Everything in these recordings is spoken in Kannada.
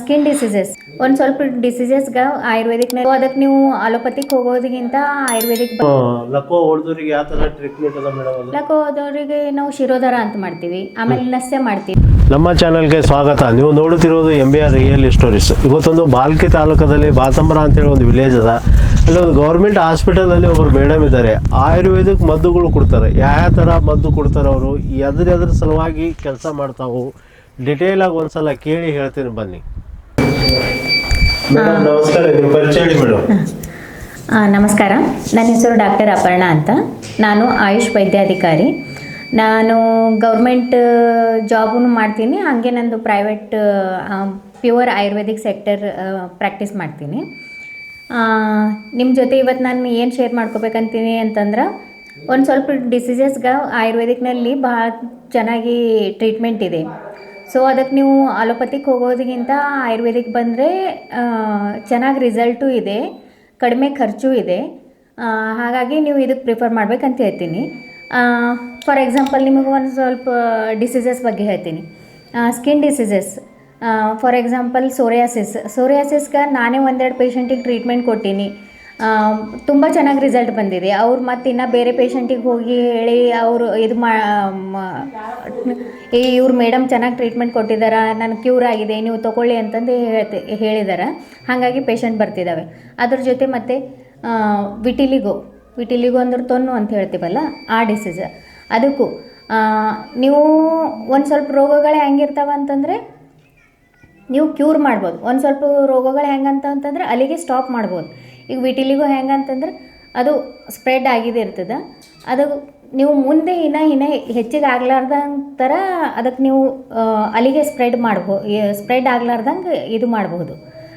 ಸ್ಕಿನ್ ಡಿಸೀಸಸ್ ಒಂದ್ ಸ್ವಲ್ಪ ಡಿಸೀಸಸ್ಗೆ ಆಯುರ್ವೇದಿಕ್ ಅದಕ್ಕೆ ನೀವು ಅಲೋಪತಿಕ್ ಹೋಗೋದಕ್ಕಿಂತ ಆಯುರ್ವೇದಿಕ್ ಲಕೋ ಹೊಡೆದವ್ರಿಗೆ ಯಾವ ಥರ ಟ್ರೀಟ್ಮೆಂಟ್ ಅದ ಮೇಡಮ್ ಲಕೋ ಹೋದವರಿಗೆ ನಾವು ಶಿರೋಧರ ಅಂತ ಮಾಡ್ತೀವಿ. ಆಮೇಲೆ ನಸ್ಯ ಮಾಡ್ತೀವಿ. ನಮ್ಮ ಚಾನಲ್ಗೆ ಸ್ವಾಗತ. ನೀವು ನೋಡುತ್ತಿರುವುದು M B R real stories ಇವತ್ತೊಂದು ಬಾಲ್ಕಿ ತಾಲೂಕದಲ್ಲಿ ಬಾತಂಬರ ಅಂತೇಳಿ ಒಂದು ವಿಲೇಜ್ ಅದ. ಅಲ್ಲಿ ಒಂದು ಗೌರ್ಮೆಂಟ್ ಹಾಸ್ಪಿಟಲಲ್ಲಿ ಒಬ್ಬರು ಮೇಡಮ್ ಇದ್ದಾರೆ. ಆಯುರ್ವೇದಿಕ್ ಮದ್ದುಗಳು ಕೊಡ್ತಾರೆ. ಯಾವ ಥರ ಮದ್ದು ಕೊಡ್ತಾರೆ ಅವರು ಎದ್ರ ಎದ್ರ ಸಲುವಾಗಿ ಕೆಲಸ ಮಾಡ್ತಾವು. ಡಿಟೇಲ್ ಆಗಿ ಒಂದ್ಸಲ ಕೇಳಿ ಹೇಳ್ತೀನಿ ಬನ್ನಿ. ಮೇಡಮ್ ನಮಸ್ಕಾರ ನಿಮ್ಮ ಪರಿಚಯ ಹೇಳಿ ಮೇಡಮ್ ಆ, ನಮಸ್ಕಾರ. ನನ್ನ ಹೆಸರು ಡಾಕ್ಟರ್ ಅಪರ್ಣಾ ಅಂತ. ನಾನು ಆಯುಷ್ ವೈದ್ಯಾಧಿಕಾರಿ. ನಾನು ಗೌರ್ಮೆಂಟ್ ಜಾಬನ್ನು ಮಾಡ್ತೀನಿ. ಹಾಗೆ ನಂದು private pure ayurvedic sector practice ಮಾಡ್ತೀನಿ. ನಿಮ್ಮ ಜೊತೆ ಇವತ್ತು ನಾನು ಏನು ಶೇರ್ ಮಾಡ್ಕೋಬೇಕಂತೀನಿ ಅಂತಂದ್ರೆ ಒಂದು ಸ್ವಲ್ಪ ಡಿಸೀಸಸ್ಗೆ ಆಯುರ್ವೇದಿಕ್ನಲ್ಲಿ ಭಾಳ ಚೆನ್ನಾಗಿ ಟ್ರೀಟ್ಮೆಂಟ್ ಇದೆ. ಸೊ ಅದಕ್ಕೆ ನೀವು ಅಲೋಪತಿಕ್ ಹೋಗೋದಕ್ಕಿಂತ ಆಯುರ್ವೇದಿಕ್ ಬಂದರೆ ಚೆನ್ನಾಗಿ ರಿಸಲ್ಟು ಇದೆ, ಕಡಿಮೆ ಖರ್ಚು ಇದೆ. ಹಾಗಾಗಿ ನೀವು ಇದಕ್ಕೆ ಪ್ರಿಫರ್ ಮಾಡ್ಬೇಕಂತ ಹೇಳ್ತೀನಿ. ಫಾರ್ ಎಕ್ಸಾಂಪಲ್ ನಿಮಗೆ ಒಂದು ಸ್ವಲ್ಪ ಡಿಸೀಸಸ್ ಬಗ್ಗೆ ಹೇಳ್ತೀನಿ. Skin diseases for example psoriasis ಸೋರಿಯಾಸಿಸ್ಗೆ ನಾನೇ ಒಂದೆರಡು ಪೇಷಂಟಿಗೆ ಟ್ರೀಟ್ಮೆಂಟ್ ಕೊಟ್ಟೀನಿ. ತುಂಬ ಚೆನ್ನಾಗಿ ರಿಸಲ್ಟ್ ಬಂದಿದೆ. ಅವ್ರು ಮತ್ತು ಇನ್ನು ಬೇರೆ ಪೇಷಂಟಿಗೆ ಹೋಗಿ ಹೇಳಿ ಅವರು ಇದು ಮಾ ಏ ಇವ್ರು ಮೇಡಮ್ ಚೆನ್ನಾಗಿ ಟ್ರೀಟ್ಮೆಂಟ್ ಕೊಟ್ಟಿದ್ದಾರೆ ನನಗೆ ಕ್ಯೂರ್ ಆಗಿದೆ, ನೀವು ತೊಗೊಳ್ಳಿ ಅಂತಂದು ಹೇಳ್ತಿ ಹೇಳಿದ್ದಾರೆ ಹಾಗಾಗಿ ಪೇಷಂಟ್ ಬರ್ತಿದ್ದಾವೆ ಅದ್ರ ಜೊತೆ ಮತ್ತು ವಿಟಿಲಿಗೋ ವಿಟಿಲಿಗೋ ಅಂದ್ರೆ ತೊನ್ನು ಅಂತ ಹೇಳ್ತೀವಲ್ಲ, ಆ ಡಿಸೀಸ್ ಅದಕ್ಕೂ ನೀವು ಒಂದು ಸ್ವಲ್ಪ ರೋಗಗಳು ಹೆಂಗಿರ್ತಾವ ಅಂತಂದರೆ, ನೀವು ಕ್ಯೂರ್ ಮಾಡ್ಬೋದು. ಒಂದು ಸ್ವಲ್ಪ ರೋಗಗಳು ಹೆಂಗಂತ ಅಂತಂದ್ರೆ ಅಲ್ಲಿಗೆ ಸ್ಟಾಪ್ ಮಾಡ್ಬೋದು. ಈಗ ವಿಟಿಲಿಗೂ ಹೆಂಗಂತಂದ್ರೆ ಅದು ಸ್ಪ್ರೆಡ್ ಆಗಿದೆ ಇರ್ತದೆ. ಅದು ನೀವು ಮುಂದೆ ಇನ್ನ ಇನ್ನ ಹೆಚ್ಚಿಗೆ ಆಗ್ಲಾರ್ದಂಗೆ ಥರ ಅದಕ್ಕೆ ನೀವು ಅಲ್ಲಿಗೆ ಸ್ಪ್ರೆಡ್ ಮಾಡ್ಬೋ ಸ್ಪ್ರೆಡ್ ಆಗ್ಲಾರ್ದಂಗೆ ಇದು ಮಾಡಬಹುದು,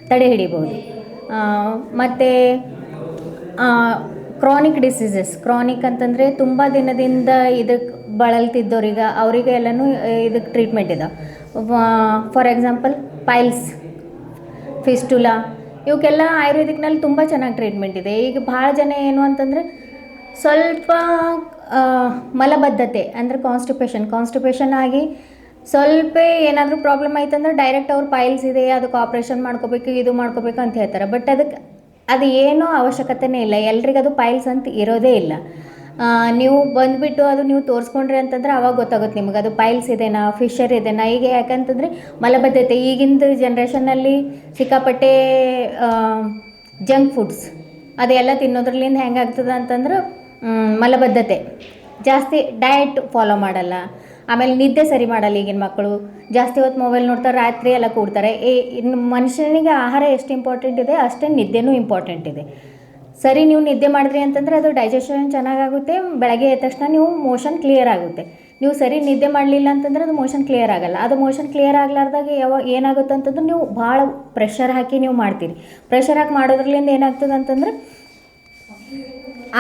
ತಡೆ ಹಿಡಿಬೋದು ಮತ್ತು ಕ್ರಾನಿಕ್ ಡಿಸೀಸಸ್ ಕ್ರಾನಿಕ್ ಅಂತಂದರೆ ತುಂಬ ದಿನದಿಂದ ಇದಕ್ಕೆ ಬಳಲ್ತಿದ್ದವ್ರಿಗೆ ಅವರಿಗೆ ಎಲ್ಲನೂ ಇದಕ್ಕೆ ಟ್ರೀಟ್ಮೆಂಟ್ ಇದೆ ಫಾರ್ ಎಕ್ಸಾಂಪಲ್ ಪೈಲ್ಸ್ ಫಿಸ್ಟುಲಾ ಇವಕ್ಕೆಲ್ಲ ಆಯುರ್ವೇದಿಕ್ನಲ್ಲಿ ತುಂಬ ಚೆನ್ನಾಗಿ ಟ್ರೀಟ್ಮೆಂಟ್ ಇದೆ. ಈಗ ಭಾಳ ಜನ ಏನು ಅಂತಂದರೆ ಸ್ವಲ್ಪ ಮಲಬದ್ಧತೆ, ಅಂದರೆ ಕಾನ್ಸ್ಟಿಪೇಷನ್ ಕಾನ್ಸ್ಟಿಪೇಷನ್ ಆಗಿ ಸ್ವಲ್ಪ ಏನಾದರೂ ಪ್ರಾಬ್ಲಮ್ ಆಯ್ತಂದ್ರೆ ಡೈರೆಕ್ಟ್ ಅವ್ರ ಪೈಲ್ಸ್ ಇದೆ, ಅದಕ್ಕೆ ಆಪ್ರೇಷನ್ ಮಾಡ್ಕೋಬೇಕು, ಇದು ಮಾಡ್ಕೋಬೇಕು ಅಂತ ಹೇಳ್ತಾರೆ. ಬಟ್ ಅದಕ್ಕೆ ಅದು ಏನೂ ಅವಶ್ಯಕತೆನೇ ಇಲ್ಲ. ಎಲ್ರಿಗೂ ಅದು ಪೈಲ್ಸ್ ಅಂತ ಇರೋದೇ ಇಲ್ಲ. ನೀವು ಬಂದುಬಿಟ್ಟು ಅದು ನೀವು ತೋರಿಸ್ಕೊಂಡ್ರಿ ಅಂತಂದ್ರೆ ಅವಾಗ ಗೊತ್ತಾಗುತ್ತೆ ನಿಮಗೆ. ಅದು ಪೈಲ್ಸ್ ಇದೆನಾ ಫಿಶರ್ ಇದೆನಾ ಈಗ ಯಾಕಂತಂದರೆ ಮಲಬದ್ಧತೆ. ಈಗಿಂದ ಜನ್ರೇಷನಲ್ಲಿ ಸಿಕ್ಕಾಪಟ್ಟೆ ಜಂಕ್ ಫುಡ್ಸ್ ಅದೆಲ್ಲ ತಿನ್ನೋದ್ರಲ್ಲಿಂದ ಹೆಂಗಾಗ್ತದೆ ಅಂತಂದ್ರೆ ಮಲಬದ್ಧತೆ. ಜಾಸ್ತಿ ಡಯಟ್ ಫಾಲೋ ಮಾಡಲ್ಲ. ಆಮೇಲೆ ನಿದ್ದೆ ಸರಿ ಮಾಡಲ್ಲ ಈಗಿನ ಮಕ್ಕಳು. ಜಾಸ್ತಿ ಹೊತ್ತು ಮೊಬೈಲ್ ನೋಡ್ತಾರೆ ರಾತ್ರಿ ಎಲ್ಲ ಕೂಡ್ತಾರೆ. ಏ, ಇನ್ನು ಮನುಷ್ಯನಿಗೆ ಆಹಾರ ಎಷ್ಟು ಇಂಪಾರ್ಟೆಂಟ್ ಇದೆ, ಅಷ್ಟೇ ನಿದ್ದೆನೂ ಇಂಪಾರ್ಟೆಂಟ್ ಇದೆ. ಸರಿ, ನೀವು ನಿದ್ದೆ ಮಾಡಿದ್ರಿ ಅಂತಂದರೆ ಅದು ಡೈಜೆಷನ್ ಚೆನ್ನಾಗಾಗುತ್ತೆ. ಬೆಳಗ್ಗೆ ಎದ್ದ ತಕ್ಷಣ ನೀವು ಮೋಷನ್ ಕ್ಲಿಯರ್ ಆಗುತ್ತೆ. ನೀವು ಸರಿ ನಿದ್ದೆ ಮಾಡಲಿಲ್ಲ ಅಂತಂದ್ರೆ ಅದು ಮೋಷನ್ ಕ್ಲಿಯರ್ ಆಗಲ್ಲ. ಅದು ಮೋಷನ್ ಕ್ಲಿಯರ್ ಆಗಲಾರ್ದಾಗ ಯಾವಾಗ ಏನಾಗುತ್ತೆ ಅಂತಂದ್ರೆ ನೀವು ಭಾಳ ಪ್ರೆಷರ್ ಹಾಕಿ ನೀವು ಮಾಡ್ತೀರಿ. ಪ್ರೆಷರ್ ಹಾಕಿ ಮಾಡೋದ್ರಲ್ಲಿಂದ ಏನಾಗ್ತದೆ ಅಂತಂದ್ರೆ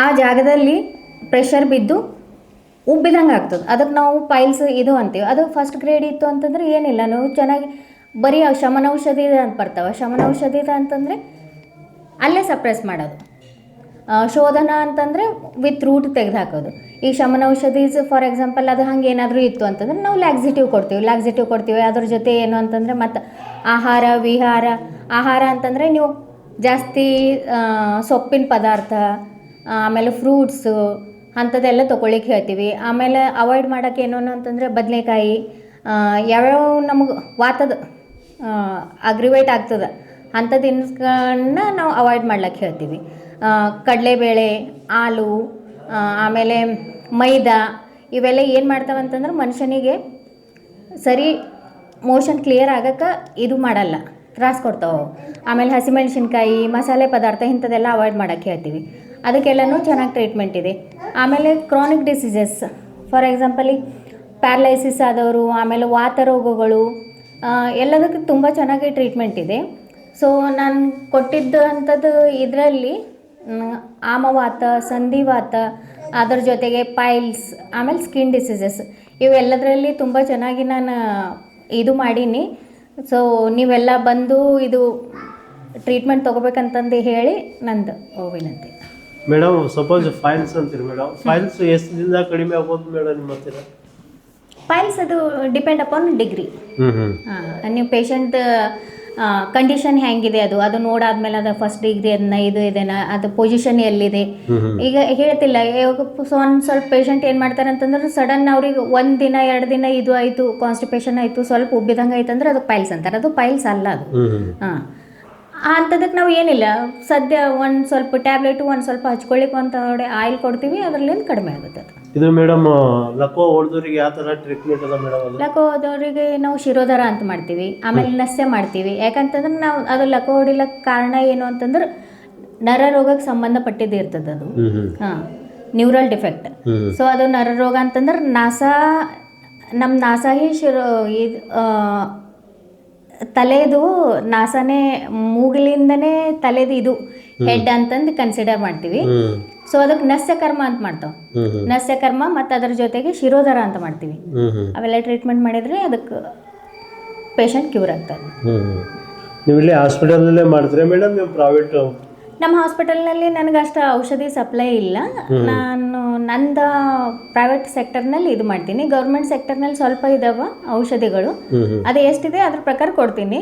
ಆ ಜಾಗದಲ್ಲಿ ಪ್ರೆಷರ್ ಬಿದ್ದು ಉಬ್ಬಿದಂಗೆ ಆಗ್ತದೆ. ಅದಕ್ಕೆ ನಾವು ಪೈಲ್ಸ್ ಇದು ಅಂತೀವಿ. ಅದು ಫಸ್ಟ್ ಗ್ರೇಡ್ ಇತ್ತು ಅಂತಂದ್ರೆ ಏನಿಲ್ಲ. ನೀವು ಚೆನ್ನಾಗಿ ಬರೀ ಶಮನೌಷಧಿ ಅಂತ ಬರ್ತಾವೆ. ಶಮನೌಷಧಿ ಅಂತಂದರೆ ಅಲ್ಲೇ ಸಪ್ರೆಸ್ ಮಾಡೋದು. ಶೋಧನ ಅಂತಂದರೆ ವಿತ್ ರೂಟ್ ತೆಗೆದು ಹಾಕೋದು ಈ ಶಮನ ಔಷಧೀಸ್ ಫಾರ್ ಎಕ್ಸಾಂಪಲ್ ಅದು ಹಂಗೆ ಏನಾದರೂ ಇತ್ತು ಅಂತಂದ್ರೆ ನಾವು ಲ್ಯಾಕ್ಸಿಟಿವ್ ಕೊಡ್ತೀವಿ. ಲ್ಯಾಕ್ಸಿಟಿವ್ ಕೊಡ್ತೀವಿ. ಅದ್ರ ಜೊತೆ ಏನು ಅಂತಂದರೆ ಮತ್ತು ಆಹಾರ, ವಿಹಾರ. ಆಹಾರ ಅಂತಂದರೆ ನೀವು ಜಾಸ್ತಿ ಸೊಪ್ಪಿನ ಪದಾರ್ಥ ಆಮೇಲೆ ಫ್ರೂಟ್ಸು ಅಂಥದ್ದೆಲ್ಲ ತೊಗೊಳ್ಳಿಕ್ಕೆ ಹೇಳ್ತೀವಿ. ಆಮೇಲೆ ಅವಾಯ್ಡ್ ಮಾಡೋಕ್ಕೆ ಏನು ಅಂತಂದರೆ ಬದನೆಕಾಯಿ ಯಾವ್ಯಾವ ನಮಗೆ ವಾತದ ಅಗ್ರಿವೇಟ್ ಆಗ್ತದೆ ಅಂಥ ತಿನ್ಸ್ಗಳನ್ನ ನಾವು ಅವಾಯ್ಡ್ ಮಾಡ್ಲಿಕ್ಕೆ ಹೇಳ್ತೀವಿ. ಕಡಲೆಬೇಳೆ ಹಾಲು ಆಮೇಲೆ ಮೈದಾ, ಇವೆಲ್ಲ ಏನು ಮಾಡ್ತಾವೆ ಅಂತಂದ್ರೆ ಮನುಷ್ಯನಿಗೆ ಸರಿ ಮೋಷನ್ ಕ್ಲಿಯರ್ ಆಗಕ್ಕೆ ಇದು ಮಾಡಲ್ಲ, ತ್ರಾಸ ಕೊಡ್ತಾವೆ. ಆಮೇಲೆ ಹಸಿಮೆಣಸಿನ್ಕಾಯಿ, ಮಸಾಲೆ ಪದಾರ್ಥ ಇಂಥದ್ದೆಲ್ಲ ಅವಾಯ್ಡ್ ಮಾಡೋಕ್ಕೆ ಹೇಳ್ತೀವಿ. ಅದಕ್ಕೆಲ್ಲನೂ ಚೆನ್ನಾಗಿ ಟ್ರೀಟ್ಮೆಂಟ್ ಇದೆ. ಆಮೇಲೆ chronic diseases for example paralysis ಆದವರು, ಆಮೇಲೆ ವಾತ ರೋಗಗಳು ಎಲ್ಲದಕ್ಕೂ ತುಂಬ ಚೆನ್ನಾಗಿ ಟ್ರೀಟ್ಮೆಂಟ್ ಇದೆ. ಸೊ ನಾನು ಕೊಟ್ಟಿದ್ದಂಥದ್ದು ಇದರಲ್ಲಿ ಆಮವಾತ ಸಂಧಿವಾತ ಅದರ ಜೊತೆಗೆ ಪೈಲ್ಸ್ ಆಮೇಲೆ ಸ್ಕಿನ್ ಡಿಸೀಸಸ್. ಇವೆಲ್ಲದರಲ್ಲಿ ತುಂಬ ಚೆನ್ನಾಗಿ ನಾನು ಇದು ಮಾಡೀನಿ. ಸೊ ನೀವೆಲ್ಲ ಬಂದು ಇದು ಟ್ರೀಟ್ಮೆಂಟ್ ತೊಗೋಬೇಕಂತಂದು ಹೇಳಿ ನಂದು ವಿನಂತಿ ಮೇಡಮ್ ಸಪೋಸ್ ಫೈಲ್ಸ್ ಅಂತೀರಿ ಮೇಡಮ್. ಫೈಲ್ಸ್ ಎಷ್ಟು ದಿನ ಕಡಿಮೆ ಆಗ್ಬೋದು ಮೇಡಮ್ ನಿಮ್ಮ ಹತ್ತಿರ? ಫೈಲ್ಸ್ ಅದು ಡಿಪೆಂಡ್ ಅಪಾನ್ ಡಿಗ್ರಿ. ಹ್ಞೂ ಹ್ಞೂ ಹಾಂ ನೀವು ಪೇಷಂಟ್ ಕಂಡೀಷನ್ ಹೆಂಗಿದೆ ಅದು? ಅದು ನೋಡಾದ್ಮೇಲೆ ಅದು ಫಸ್ಟ್ ಡಿಗ್ರಿ ಅದನ್ನ ಇದು ಇದೆನಾ ಅದು ಪೊಸಿಷನ್ ಎಲ್ಲಿದೆ? ಈಗ ಹೇಳ್ತಿಲ್ಲ ಸೊ ಒಂದು ಸ್ವಲ್ಪ ಪೇಷಂಟ್ ಏನು ಮಾಡ್ತಾರೆ ಅಂತಂದ್ರೆ ಸಡನ್ ಅವ್ರಿಗೆ ಒಂದು ದಿನ ಎರಡು ದಿನ ಇದು ಆಯಿತು ಕಾನ್ಸ್ಟಿಪೇಷನ್ ಆಯಿತು ಸ್ವಲ್ಪ ಉಬ್ಬಿದಂಗ ಆಯ್ತು ಅಂದ್ರೆ ಅದು ಪೈಲ್ಸ್ ಅಂತಾರೆ. ಅದು ಪೈಲ್ಸ್ ಅಲ್ಲ ಅದು. ಹಾ. ಅಂಥದಕ್ಕೆ ನಾವು ಏನಿಲ್ಲ. ಸದ್ಯ ಒಂದು ಸ್ವಲ್ಪ ಟ್ಯಾಬ್ಲೆಟ್ ಒಂದು ಸ್ವಲ್ಪ ಹಚ್ಕೊಳ್ಳಿಕ್ಕೆ ಅಂತ ಆಯಿಲ್ ಕೊಡ್ತೀವಿ ಅದರಲ್ಲಿಂದ ಕಡಿಮೆ ಆಗುತ್ತೆ ಅದು. ಇದು ಮೇಡಮ್ ಲಕೋ ಹೊಡೆದವ್ರಿಗೆ ಯಾವ ಥರ ಟ್ರೀಟ್ಮೆಂಟ್ ಅದ ಮೇಡಮ್ ಅದು? ಲಕೋ ಹೋದವರಿಗೆ ನಾವು ಶಿರೋಧರ ಅಂತ ಮಾಡ್ತೀವಿ. ಆಮೇಲೆ ನಸ್ಯ ಮಾಡ್ತೀವಿ. ಯಾಕಂತಂದ್ರೆ ನಾವು ಅದು ಲಕೋ ಹೊಡಿಲಕ್ಕೆ ಕಾರಣ ಏನು ಅಂತಂದ್ರೆ ನರ ರೋಗಕ್ಕೆ ಸಂಬಂಧಪಟ್ಟಿದ್ದು ಇರ್ತದೆ ಅದು. ಹಾಂ ನ್ಯೂರಲ್ ಡಿಫೆಕ್ಟ್ ಸೊ ಅದು ನರ ರೋಗ ಅಂತಂದ್ರೆ ನಾಸ ನಮ್ಮ ನಾಸಾಹಿ ಶಿರೋ ಇದು ತಲೆದು ನಾಸಾನೇ ಮೂಗಿಲಿಂದನೇ ತಲೆದು ಇದು ಹೆಡ್ ಅಂತಂದು ಕನ್ಸಿಡರ್ ಮಾಡ್ತೀವಿ. ಸೊ ಅದಕ್ಕೆ ನಸ್ಯ ಕರ್ಮ ಅಂತ ಮಾಡ್ತಾವ್. ನಸ್ಯಕರ್ಮ ಹ್ಮ್. ನಸ್ಯ ಕರ್ಮ ಮತ್ತು ಅದರ ಜೊತೆಗೆ ಶಿರೋಧರ ಅಂತ ಮಾಡ್ತೀವಿ. ಅವೆಲ್ಲ ಟ್ರೀಟ್ಮೆಂಟ್ ಮಾಡಿದರೆ ಅದಕ್ಕೆ ಪೇಷಂಟ್ ಕ್ಯೂರ್ ಹ್ಮ್ ನೀವು ಇಲ್ಲಿ ಹಾಸ್ಪಿಟಲಲ್ಲೇ ಮಾಡ್ತೀರಾ? ಮೇಡಮ್ ನೀವು ಪ್ರೈವೇಟ್ ನಮ್ಮ ಹಾಸ್ಪಿಟಲ್ನಲ್ಲಿ ನನಗೆ ಅಷ್ಟು ಔಷಧಿ ಸಪ್ಲೈ ಇಲ್ಲ. ನಾನು ನಂದ ಪ್ರೈವೇಟ್ ಸೆಕ್ಟರ್ನಲ್ಲಿ ಇದು ಮಾಡ್ತೀನಿ. ಗೌರ್ಮೆಂಟ್ ಸೆಕ್ಟರ್ನಲ್ಲಿ ಸ್ವಲ್ಪ ಇದಾವ ಔಷಧಿಗಳು. ಅದು ಎಷ್ಟಿದೆ ಅದ್ರ ಪ್ರಕಾರ ಕೊಡ್ತೀನಿ.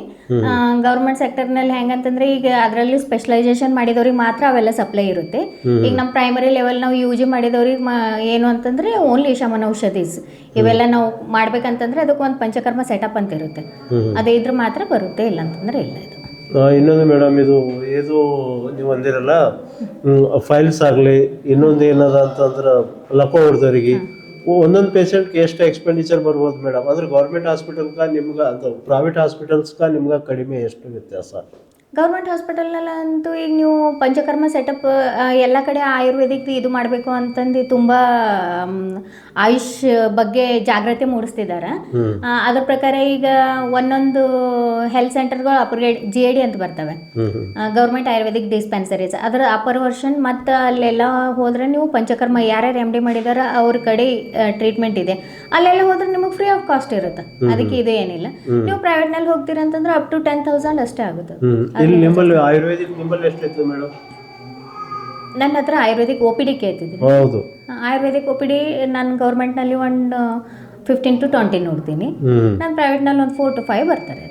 ಗೌರ್ಮೆಂಟ್ ಸೆಕ್ಟರ್ನಲ್ಲಿ ಹೆಂಗಂತಂದ್ರೆ ಈಗ ಅದರಲ್ಲಿ ಸ್ಪೆಷಲೈಸೇಷನ್ ಮಾಡಿದವ್ರಿಗೆ ಮಾತ್ರ ಅವೆಲ್ಲ ಸಪ್ಲೈ ಇರುತ್ತೆ. ಈಗ ನಮ್ಮ ಪ್ರೈಮರಿ ಲೆವೆಲ್ ನಾವು ಯು ಜಿ ಮಾಡಿದವ್ರಿಗೆ ಏನು ಅಂತಂದ್ರೆ ಓನ್ಲಿ ಶಮನ ಔಷಧೀಸ್. ಇವೆಲ್ಲ ನಾವು ಮಾಡ್ಬೇಕಂತಂದ್ರೆ ಅದಕ್ಕೆ ಒಂದು ಪಂಚಕರ್ಮ ಸೆಟಪ್ ಅಂತ ಇರುತ್ತೆ. ಅದೇ ಇದ್ರ ಮಾತ್ರ ಬರುತ್ತೆ ಇಲ್ಲ ಅಂತಂದ್ರೆ ಇಲ್ಲ. ಇನ್ನೊಂದು ಮೇಡಮ್ ಇದು ಇದು ನೀವು ಅಂದಿರಲ್ಲ ಫೈಲ್ಸ್ ಆಗಲಿ ಇನ್ನೊಂದು ಏನದ ಅಂತಂದ್ರೆ ಲಕೋ ಹೊಡೆದವ್ರಿಗೆ. ಒಂದೊಂದು ಪೇಷಂಟ್ಗೆ ಎಷ್ಟು ಎಕ್ಸ್ಪೆಂಡಿಚರ್ ಬರ್ಬೋದು ಮೇಡಮ್ ಅಂದ್ರೆ ಗೌರ್ಮೆಂಟ್ ಹಾಸ್ಪಿಟಲ್ಗ ನಿಮ್ಗೆ ಅಂತ ಪ್ರೈವೇಟ್ ಹಾಸ್ಪಿಟಲ್ಸ್ಗೆ ನಿಮ್ಗೆ ಕಡಿಮೆ ಎಷ್ಟು ವ್ಯತ್ಯಾಸ? ಗೌರ್ಮೆಂಟ್ ಹಾಸ್ಪಿಟಲ್ನಲ್ಲಂತೂ ಈಗ ನೀವು ಪಂಚಕರ್ಮ ಸೆಟಪ್ ಎಲ್ಲ ಕಡೆ ಆಯುರ್ವೇದಿಕ್ ಇದು ಮಾಡಬೇಕು ಅಂತಂದು ತುಂಬ ಆಯುಷ್ ಬಗ್ಗೆ ಜಾಗ್ರತೆ ಮೂಡಿಸ್ತಿದ್ದಾರೆ. ಅದ್ರ ಪ್ರಕಾರ ಈಗ ಒಂದೊಂದು ಹೆಲ್ತ್ ಸೆಂಟರ್ಗಳು ಅಪ್ಗ್ರೇಡ್ ಜಿ ಎ ಡಿ ಅಂತ ಬರ್ತವೆ. ಗೌರ್ಮೆಂಟ್ ಆಯುರ್ವೇದಿಕ್ ಡಿಸ್ಪೆನ್ಸರೀಸ್ ಅದರ ಅಪರ್ ವರ್ಷನ್ ಮತ್ತು ಅಲ್ಲೆಲ್ಲ ಹೋದ್ರೆ ನೀವು ಪಂಚಕರ್ಮ ಯಾರ್ಯಾರು ಎಂ ಡಿ ಮಾಡಿದಾರ ಅವ್ರ ಕಡೆ ಟ್ರೀಟ್ಮೆಂಟ್ ಇದೆ. ಅಲ್ಲೆಲ್ಲ ಹೋದ್ರೆ ನಿಮಗೆ ಫ್ರೀ ಆಫ್ ಕಾಸ್ಟ್ ಇರುತ್ತೆ. ಅದಕ್ಕೆ ಇದು ಏನಿಲ್ಲ. ನೀವು ಪ್ರೈವೇಟ್ನಲ್ಲಿ ಹೋಗ್ತೀರಂತಂದ್ರೆ ಅಪ್ ಟು ಟೆನ್ ತೌಸಂಡ್ ಅಷ್ಟೇ ಆಗುತ್ತೆ. ಇಲ್ಲಿ ನಿಮ್ಮಲ್ಲಿ ಆಯುರ್ವೇದಿಕ್ ನಿಮ್ಮಲ್ಲಿ ಎಷ್ಟಿತ್ತು ಮೇಡಮ್? ನನ್ನ ಹತ್ರ ಆಯುರ್ವೇದಿಕ್ ಒ ಪಿ ಡಿ ಹೌದು. ಆಯುರ್ವೇದಿಕ್ ಒ ಪಿ ಡಿ ನಾನು ಗೌರ್ಮೆಂಟ್ನಲ್ಲಿ ಒಂದು ಫಿಫ್ಟೀನ್ ಟು ಟ್ವೆಂಟಿ ನೋಡ್ತೀನಿ. ನನ್ನ ನಾನು ಪ್ರೈವೇಟ್ನಲ್ಲಿ ಒಂದು ಫೋರ್ ಟು ಫೈವ್ ಬರ್ತಾರೆ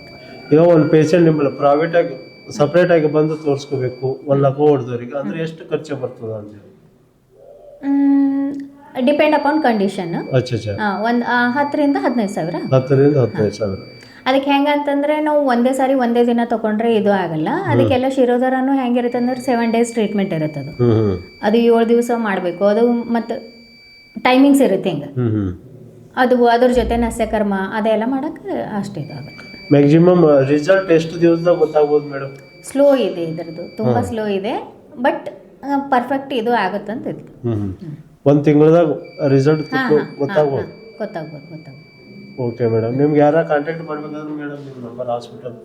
ಈಗ ಒಂದು ಪೇಷಂಟ್ ನಿಮ್ಮಲ್ಲಿ ಪ್ರೈವೇಟ್ ಆಗಿ ಸಪ್ರೇಟ್ ಆಗಿ ಬಂದು ತೋರಿಸ್ಕೋಬೇಕು ಒಂದು ಲಕ್ಷ ಹೊಡೆದವ್ರಿಗೆ ಅಂದ್ರೆ ಎಷ್ಟು ಖರ್ಚು ಬರ್ತದ ಅಂತ ಡಿಪೆಂಡ್ ಅಪಾನ್ ಕಂಡೀಷನ್ ಅಚ್ಚಾ ಅಚ್ಚಾ. ಒಂದು ಹತ್ತರಿಂದ ಹದಿನೈದು ಸಾವಿರ. ಹತ್ತರಿಂದ ಹದಿನೈದು ಸಾವಿರ. ಅದಕ್ಕೆ ಹೆಂಗಂತಂದ್ರೆ ನಾವು ಒಂದೇ ಸಾರಿ ಒಂದೇ ದಿನ ತಗೊಂಡ್ರೆ ಇದು ಆಗಲ್ಲ. ಅದಕ್ಕೆಲ್ಲ ಶಿರೋಧರನು ಹೆಂಗಿರುತ್ತೆ ಅಂದ್ರೆ ಸೆವೆನ್ ಡೇಸ್ ಟ್ರೀಟ್ಮೆಂಟ್ ಇರುತ್ತೆ ಅದು. ಅದು ಏಳು ದಿವಸ ಮಾಡಬೇಕು. ಅದು ಮತ್ತು ಟೈಮಿಂಗ್ಸ್ ಇರುತ್ತೆ ಹಿಂಗೆ. ಅದು ಅದ್ರ ಜೊತೆ ನಸ್ಯಕರ್ಮ ಅದೆಲ್ಲ ಮಾಡೋಕ್ಕೆ ಅಷ್ಟು ಇದಾಗುತ್ತೆ. ಮ್ಯಾಕ್ಸಿಮಮ್ ರಿಸಲ್ಟ್ ಎಷ್ಟು ದಿವಸದಾಗ ಗೊತ್ತಾಗ್ಬೋದು ಮೇಡಮ್ ಸ್ಲೋ ಇದೆ ಇದರದ್ದು. ತುಂಬ ಸ್ಲೋ ಇದೆ. ಬಟ್ ಪರ್ಫೆಕ್ಟ್ ಇದು ಆಗುತ್ತೆ ಇದು ಹ್ಮ್ ಹ್ಮ್. ಒಂದು ತಿಂಗಳದಾಗ ರಿಸಲ್ಟ್ ಗೊತ್ತಾಗ್ಬೋದು. ಗೊತ್ತಾಗ್ಬೋದು ಗೊತ್ತಾಗ್ಬೋದು. ಓಕೆ ಮೇಡಮ್ ನಿಮ್ಗೆ ಯಾರ ಕಾಂಟ್ಯಾಕ್ಟ್ ಮಾಡ್ಬೇಕಾದ್ರೆ ಮೇಡಮ್ ನಿಮ್ಮ number hospital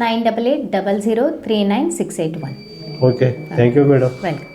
nine double eight double zero three nine six eight one okay thank you madam welcome